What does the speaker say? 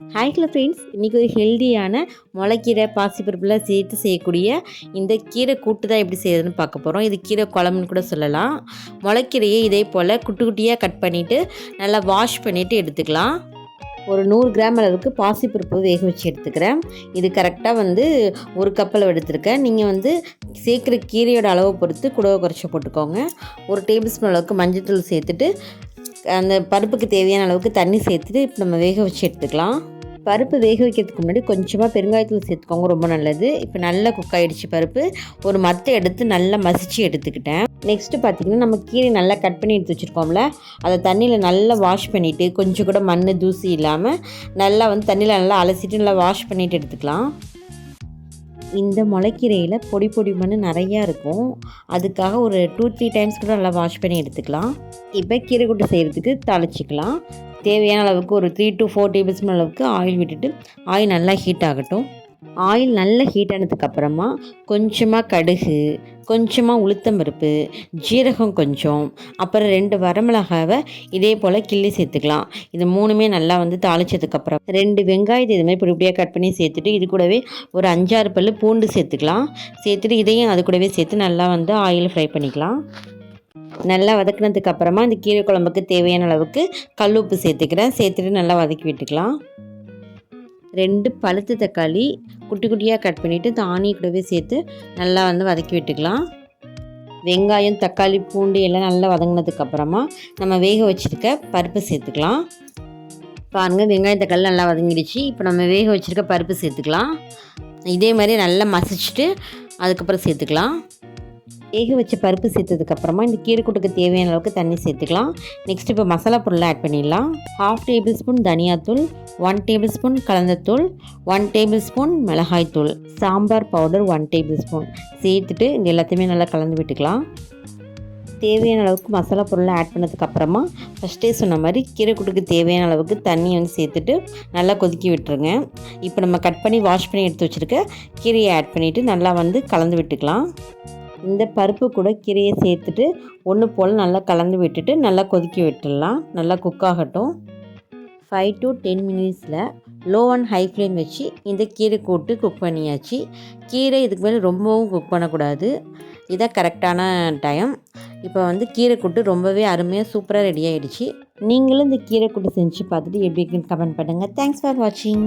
Hi hello friends இன்றைக்கி ஒரு ஹெல்தியான முளைக்கீரை பாசிப்பருப்புலாம் சேர்த்து செய்யக்கூடிய இந்த கீரை கூட்டு தான் எப்படி செய்யறதுன்னு பார்க்க போகிறோம் இது கீரை குழம்புன்னு கூட சொல்லலாம். முளைக்கீரையை இதே போல் குட்டி குட்டியாக கட் பண்ணிவிட்டு நல்லா வாஷ் பண்ணிவிட்டு எடுத்துக்கலாம். ஒரு நூறு கிராம் அளவுக்கு பாசிப்பருப்பு வேக வச்சு எடுத்துக்கிறேன். இது கரெக்டாக வந்து ஒரு கப்பில் எடுத்துருக்கேன். நீங்கள் வந்து சேர்க்குற கீரையோட அளவை பொறுத்து குடவை குறைச்சி போட்டுக்கோங்க. ஒரு டேபிள் ஸ்பூன் அளவுக்கு மஞ்சள் தூள் சேர்த்துட்டு அந்த பருப்புக்கு தேவையான அளவுக்கு தண்ணி சேர்த்துட்டு இப்போ நம்ம வேக வச்சு எடுத்துக்கலாம். பருப்பு வேக வைக்கிறதுக்கு முன்னாடி கொஞ்சமாக பெருங்காயத்தூள் சேர்த்துக்கோங்க ரொம்ப நல்லது. இப்போ நல்லா குக் ஆகிடுச்சு பருப்பு. ஒரு மத்தை எடுத்து நல்லா மசிச்சு எடுத்துக்கிட்டேன். நெக்ஸ்ட்டு பார்த்திங்கன்னா நம்ம கீரை நல்லா கட் பண்ணி எடுத்து வச்சுருக்கோம்ல அதை தண்ணியில் நல்லா வாஷ் பண்ணிவிட்டு கொஞ்சம் கூட மண் தூசி இல்லாமல் நல்லா வந்து தண்ணியில் நல்லா அலசிட்டு நல்லா வாஷ் பண்ணிவிட்டு எடுத்துக்கலாம். இந்த முளைக்கீரையில் பொடி பொடி மண் நிறையா இருக்கும். அதுக்காக ஒரு டூ த்ரீ டைம்ஸ் கூட நல்லா வாஷ் பண்ணி எடுத்துக்கலாம். இப்போ கீரை கூட்டு செய்கிறதுக்கு தாளிச்சிக்கலாம். தேவையான அளவுக்கு ஒரு three to four table spoon அளவுக்கு ஆயில் விட்டுட்டு ஆயில் நல்லா ஹீட் ஆகட்டும். ஆயில் நல்லா ஹீட் ஆனதுக்கப்புறமா கொஞ்சமாக கடுகு கொஞ்சமாக உளுத்தம் பருப்பு ஜீரகம் கொஞ்சம் அப்புறம் ரெண்டு வரமிளகாவை இதே போல் கிள்ளி சேர்த்துக்கலாம். இது மூணுமே நல்லா வந்து தாளிச்சதுக்கப்புறம் ரெண்டு வெங்காயத்தை இது மாதிரி பொடிப்படியாக கட் பண்ணி சேர்த்துட்டு இது கூடவே ஒரு அஞ்சாறு பல் பூண்டு சேர்த்துக்கலாம். சேர்த்துட்டு இதையும் அது கூடவே சேர்த்து நல்லா வந்து ஆயில் ஃப்ரை பண்ணிக்கலாம். நல்லா வதக்குனதுக்கப்புறமா இந்த கீரை குழம்புக்கு தேவையான அளவுக்கு கல் உப்பு சேர்த்துக்கிறேன். சேர்த்துட்டு நல்லா வதக்கி விட்டுக்கலாம். ரெண்டு பழுத்து தக்காளி குட்டி குட்டியாக கட் பண்ணிவிட்டு தானிய கூடவே சேர்த்து நல்லா வந்து வதக்கி விட்டுக்கலாம். வெங்காயம் தக்காளி பூண்டு எல்லாம் நல்லா வதங்கினதுக்கப்புறமா நம்ம வேக வச்சுருக்க பருப்பு சேர்த்துக்கலாம். பாருங்கள் வெங்காயம் தக்காளி நல்லா வதங்கிடுச்சு. இப்போ நம்ம வேக வச்சுருக்க பருப்பு சேர்த்துக்கலாம். இதே மாதிரி நல்லா மசிச்சுட்டு அதுக்கப்புறம் சேர்த்துக்கலாம். வேக வச்ச பருப்பு சேர்த்ததுக்கப்புறமா இந்த கீரைக்கூட்டுக்கு தேவையான அளவுக்கு தண்ணி சேர்த்துக்கலாம். நெக்ஸ்ட் இப்போ மசாலா பொருளை ஆட் பண்ணிடலாம். ஹாஃப் டேபிள் ஸ்பூன் தனியாத்தூள் ஒன் டேபிள் ஸ்பூன் கலந்தத்தூள் ஒன் டேபிள் ஸ்பூன் மிளகாய்த்தூள் sambar powder one table spoon சேர்த்துட்டு இந்த எல்லாத்தையுமே நல்லா கலந்து விட்டுக்கலாம். தேவையான அளவுக்கு மசாலா பொருளை ஆட் பண்ணதுக்கப்புறமா ஃபஸ்ட்டே சொன்ன மாதிரி கீரைக்கூட்டுக்கு தேவையான அளவுக்கு தண்ணி வந்து சேர்த்துட்டு நல்லா கொதிக்கி விட்டுருங்க. இப்போ நம்ம கட் பண்ணி வாஷ் பண்ணி எடுத்து வச்சுருக்க கீரையை ஆட் பண்ணிவிட்டு நல்லா வந்து கலந்து விட்டுக்கலாம். இந்த பருப்பு கூட கீரையை சேர்த்துட்டு ஒன்று போல் நல்லா கலந்து விட்டுட்டு நல்லா கொதிக்க விட்டுடலாம். நல்லா குக் ஆகட்டும். ஃபைவ் டு டென் மினிட்ஸில் லோ அண்ட் ஹை ஃப்ளேம் வச்சு இந்த கீரை கூட்டு குக் பண்ணியாச்சு. கீரை இதுக்கு மேலே ரொம்பவும் குக் பண்ணக்கூடாது. இதான் கரெக்டான டைம் இப்போ வந்து கீரை கூட்டு ரொம்பவே அருமையாக சூப்பராக ரெடி ஆகிடுச்சு நீங்களும் இந்த கீரை கூட்டு செஞ்சு பார்த்துட்டு எப்படி இருக்குன்னு கமெண்ட் பண்ணுங்கள் தேங்க்ஸ் ஃபார் வாட்சிங்